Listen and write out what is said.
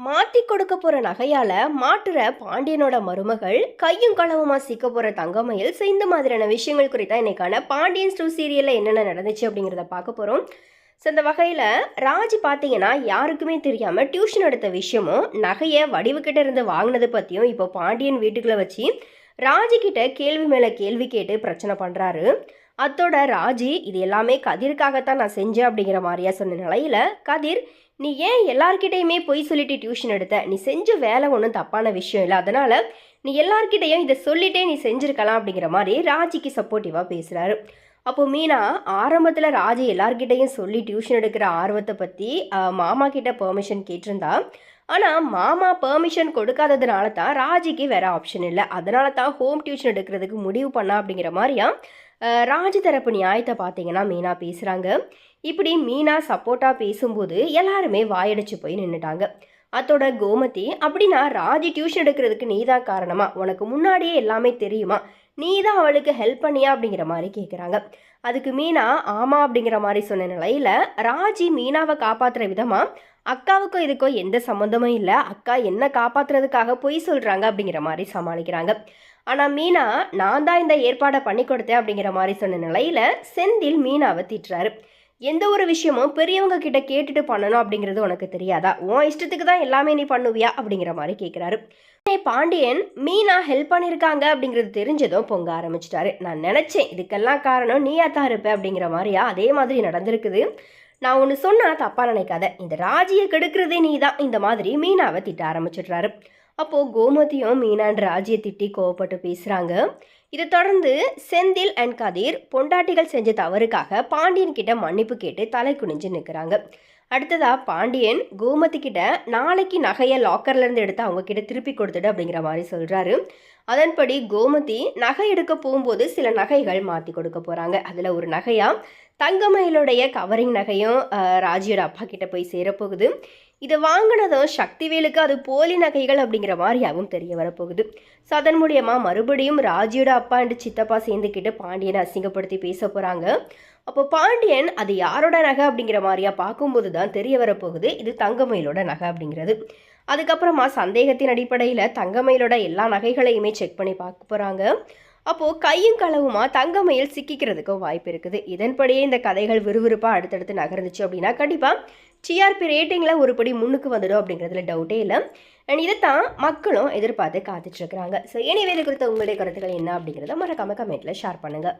மாட்டி கொடுக்க போற நகையால மாட்டுற பாண்டியனோட மருமகள் கையும் களவுமா சிக்க போற தங்கமயில் ஸோ இந்த மாதிரியான விஷயங்கள் குறித்தா இன்னைக்கான பாண்டியன் ஸ்டூ சீரியல்ல என்னென்ன நடந்துச்சு அப்படிங்கிறத பார்க்க போறோம். ஸோ இந்த வகையில் ராஜி பார்த்தீங்கன்னா யாருக்குமே தெரியாமல் டியூஷன் எடுத்த விஷயமும் நகையை வடிவுக்கிட்ட இருந்து வாங்கினது பற்றியும் இப்போ பாண்டியன் வீட்டுக்குள்ளே வச்சு ராஜி கேள்வி மேலே கேள்வி கேட்டு பிரச்சனை பண்ணுறாரு அத்தோட ராஜி இது எல்லாமே கதிர்க்காகத்தான் நான் செஞ்சேன் அப்படிங்கிற மாதிரியா சொன்ன நிலையில் கதிர் நீ ஏன் எல்லார்கிட்டையுமே பொய் சொல்லிட்டு டியூஷன் எடுத்த? நீ செஞ்ச வேலை ஒன்றும் தப்பான விஷயம் இல்லை. அதனால் நீ எல்லார்கிட்டையும் இதை சொல்லிட்டே நீ செஞ்சுருக்கலாம் அப்படிங்கிற மாதிரி ராஜிக்கு சப்போர்ட்டிவாக பேசுகிறாரு அப்போ மீனா ஆரம்பத்தில் ராஜி எல்லார்கிட்டையும் சொல்லி டியூஷன் எடுக்கிற ஆர்வத்தை பற்றி மாமா கிட்ட பெர்மிஷன் கேட்டிருந்தா. ஆனால் மாமா பெர்மிஷன் கொடுக்காததுனால தான் ராஜிக்கு வேற ஆப்ஷன் இல்லை. அதனால தான் ஹோம் டியூஷன் எடுக்கிறதுக்கு முடிவு பண்ணா அப்படிங்கிற மாதிரியா ராஜி தரப்பு நியாயத்தை பார்த்தீங்கன்னா மீனா பேசுகிறாங்க இப்படி மீனா சப்போர்ட்டாக பேசும்போது எல்லாருமே வாயடிச்சு போய் நின்றுட்டாங்க அத்தோட கோமதி அப்படின்னா ராஜி டியூஷன் எடுக்கிறதுக்கு நீ தான் காரணமா? உனக்கு முன்னாடியே எல்லாமே தெரியுமா? நீ தான் அவளுக்கு ஹெல்ப் பண்ணியா? அப்படிங்கிற மாதிரி கேட்குறாங்க அதுக்கு மீனா ஆமாம் அப்படிங்கிற மாதிரி சொன்ன நிலையில் ராஜி மீனாவை காப்பாற்றுற விதமாக அக்காவுக்கும் இதுக்கும் எந்த சம்மந்தமும் இல்லை. அக்கா என்ன காப்பாற்றுறதுக்காக பொய் சொல்கிறாங்க அப்படிங்கிற மாதிரி சமாளிக்கிறாங்க. ஆனால் மீனா நான் தான் இந்த ஏற்பாடை பண்ணி கொடுத்தேன் அப்படிங்கிற மாதிரி சொன்ன நிலையில் செந்தில் மீனாவை திட்டுறாரு. எந்த ஒரு விஷயமும் பெரியவங்க கிட்ட கேட்டுட்டு பண்ணணும் அப்படிங்கிறது உனக்கு தெரியாதா? உன் இஷ்டத்துக்கு தான் எல்லாமே நீ பண்ணுவியா? அப்படிங்கிற மாதிரி கேட்குறாரு பாண்டியன் மீனா ஹெல்ப் பண்ணியிருக்காங்க அப்படிங்கிறது தெரிஞ்சதும் பொங்க ஆரம்பிச்சிட்டாரு. நான் நினச்சேன் இதுக்கெல்லாம் காரணம் நீயா தான் இருப்ப அப்படிங்கிற மாதிரியா? அதே மாதிரி நடந்திருக்குது. நான் ஒன்று சொன்னால் தப்பாக நினைக்காத. இந்த ராஜியை கெடுக்கிறதே நீ தான் இந்த மாதிரி மீனாவை திட்ட ஆரம்பிச்சிடுறாரு. அப்போது கோமதியும் மீனான் ராஜியை திட்டி கோவப்பட்டு பேசுகிறாங்க இதை தொடர்ந்து செந்தில் அண்ட் கதிர் பொண்டாட்டிகள் செஞ்ச தவறுக்காக பாண்டியன் கிட்ட மன்னிப்பு கேட்டு தலை குனிஞ்சு நிற்கிறாங்க அடுத்ததாக பாண்டியன் கோமதி கிட்ட நாளைக்கு நகையை லாக்கர்லேருந்து எடுத்து அவங்க கிட்ட திருப்பி கொடுத்துடு அப்படிங்கிற மாதிரி சொல்கிறாரு அதன்படி கோமதி நகை எடுக்க போகும்போது சில நகைகள் மாற்றி கொடுக்க போகிறாங்க அதில் ஒரு நகையாக தங்கமயிலுடைய கவரிங் நகையும் ராஜியோட அப்பா கிட்ட போய் சேரப்போகுது. இதை வாங்கினதும் சக்திவேலுக்கு அது போலி நகைகள் அப்படிங்கிற மாதிரியாகவும் தெரிய வரப்போகுது. ஸோ அதன் மூலியமாக மறுபடியும் ராஜியோட அப்பா அண்டு சித்தப்பா சேர்ந்துக்கிட்டு பாண்டியனை அசிங்கப்படுத்தி பேச போகிறாங்க அப்போ பாண்டியன் அது யாரோட நகை அப்படிங்கிற மாதிரியா பார்க்கும்போது தான் தெரிய வரப்போகுது. இது தங்கமயிலோட நகை அப்படிங்கிறது. அதுக்கப்புறமா சந்தேகத்தின் அடிப்படையில் தங்கமயிலோட எல்லா நகைகளையுமே செக் பண்ணி பார்க்க போகிறாங்க அப்போது கையும் களவுமா தங்கமயில் சிக்கிக்கிறதுக்கும் வாய்ப்பு இருக்குது இதன்படியே இந்த கதைகள் விறுவிறுப்பாக அடுத்தடுத்து நகர்ந்துச்சு அப்படின்னா கண்டிப்பாக டிஆர்பி ரேட்டிங்கில் ஒருபடி முன்னுக்கு வந்துடும் அப்படிங்கிறதுல டவுட்டே இல்லை. அண்ட் இதை தான் மக்களும் எதிர்பார்த்து காத்துட்ருக்குறாங்க ஸோ எனவே இது குறித்த உங்களுடைய கருத்துக்கள் என்ன அப்படிங்கிறத மறக்காம கமெண்ட்டில் ஷேர் பண்ணுங்கள்